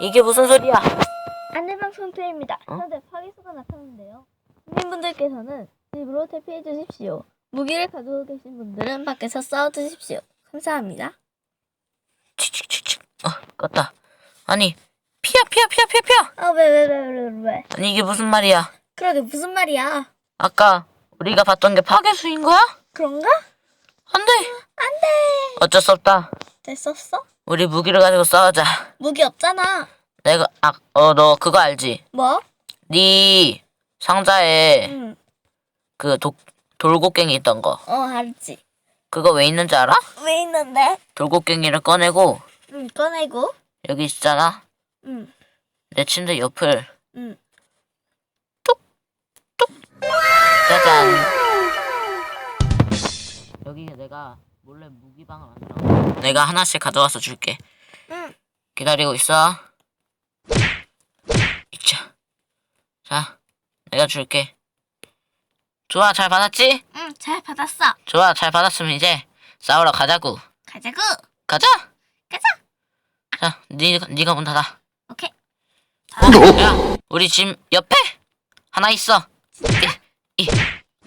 이게 무슨 소리야? 안내방송 투입니다. 어? 현재 파괴수가 나타났는데요. 국민분들께서는 집으로 대피해 주십시오. 무기를 가지고 계신 분들은 밖에서 싸워 주십시오. 감사합니다. 치칙치칙. 어, 껐다. 아니, 피야, 피야, 피야, 피야, 피야. 아, 왜, 왜, 왜, 왜, 왜? 아니, 이게 무슨 말이야? 그러게 무슨 말이야? 아까 우리가 봤던 게 파괴수인 거야? 그런가? 안 돼. 안 돼. 어쩔 수 없다. 됐었어? 우리 무기를 가지고 싸우자. 무기 없잖아. 내가, 아, 어, 너 그거 알지? 뭐? 네 상자에 응. 그 독, 돌고갱이 있던 거. 어, 알지. 그거 왜 있는지 알아? 왜 있는데? 돌고갱이를 꺼내고 응, 꺼내고. 여기 있잖아. 응, 내 침대 옆을 응. 짜잔. 여기 내가 몰래 무기방을 만들어. 내가 하나씩 가져와서 줄게. 응. 기다리고 있어. 이자. 자, 내가 줄게. 좋아, 잘 받았지? 응, 잘 받았어. 좋아, 잘 받았으면 이제 싸우러 가자고. 가자고. 가자. 가자. 자, 니 니가 문 닫아. 오케이. 어, 야, 우리 집 옆에 하나 있어. 이, 이,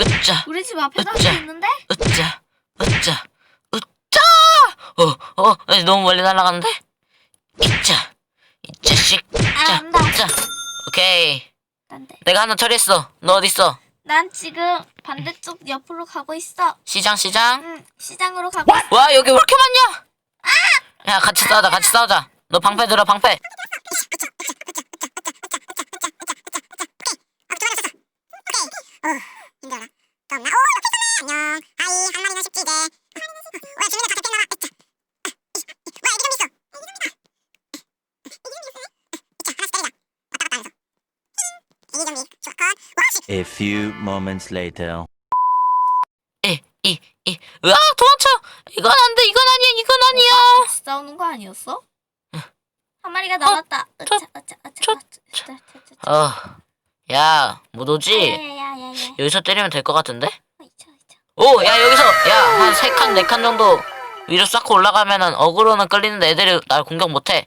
으짜, 우리 집 앞에. 나무 있는데? 으짜, 으짜, 으짜. 어, 어, 너무 멀리 날아가는데? 이짜, 이 자식. 아, 자, 안 돼. 자, 오케이. 안 돼. 내가 하나 처리했어. 너 어디 있어? 난 지금 반대쪽 옆으로 가고 있어. 시장, 시장. 응, 시장으로 가고 있어. 와, 여기 왜 이렇게 많냐? 야, 같이 싸우자, 같이 싸우자. 너 방패 들어, 방패. 힘들어라. 또 없나? 오, 옆에 있었네. 안녕. 하이, 할 말이나 쉽지 이제. 왜 주민의 가서 뺐나 봐. 와, 애기 좀 있어. 애기 좀 있어. 애기 좀 있어. 자, 하나씩 때리자. 왔다 갔다 하면서. 애기 좀비. 좋아, 컷. 와, 씨. A few moments later. 이, 이, 이. 으아, 도망쳐. 이건 안 돼, 이건 아니야, 이건 아니야. 같이 싸우는 거 아니었어? 한 마리가 나왔다. 저, 으차, 으차, 으차, 저, 으차, 으차, 으차, 으차. 어, 야, 못 오지? 야야야야야. 여기서 때리면 될 것 같은데? 으차. 오, 야, 여기서, 야, 한 세 칸, 네 칸 정도 위로 쌓고 올라가면은 어그로는 끌리는데 애들이 날 공격 못해.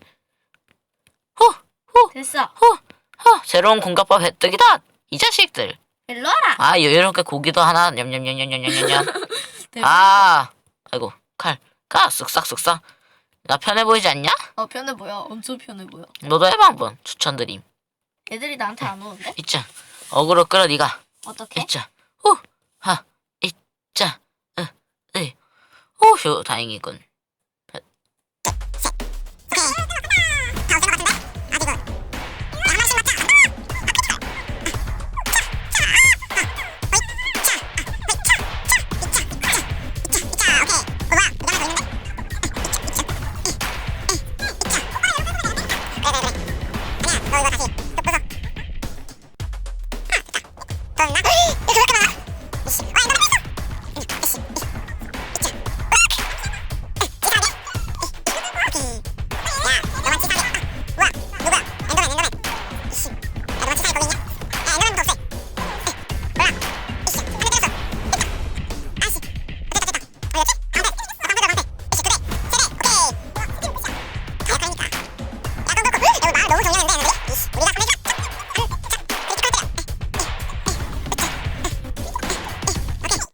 후, 후, 됐어. 후, 후, 새로운 공격법 획득이다! 이 자식들. 일로 와라. 아, 이렇게 고기도 하나, 냠냠냠냠냠냠냠. 아, 아이고, 칼, 가, 쓱싹, 쓱싹. 나 편해 보이지 않냐? 어 편해 보여. 엄청 편해 보여. 너도 해봐, 한번. 추천드림. 애들이 나한테 안 오는데? 있자. 어그로 끌어, 니가. 어떻게? 있자. 후, 하, 있자. 으, 으. 오휴, 다행이군.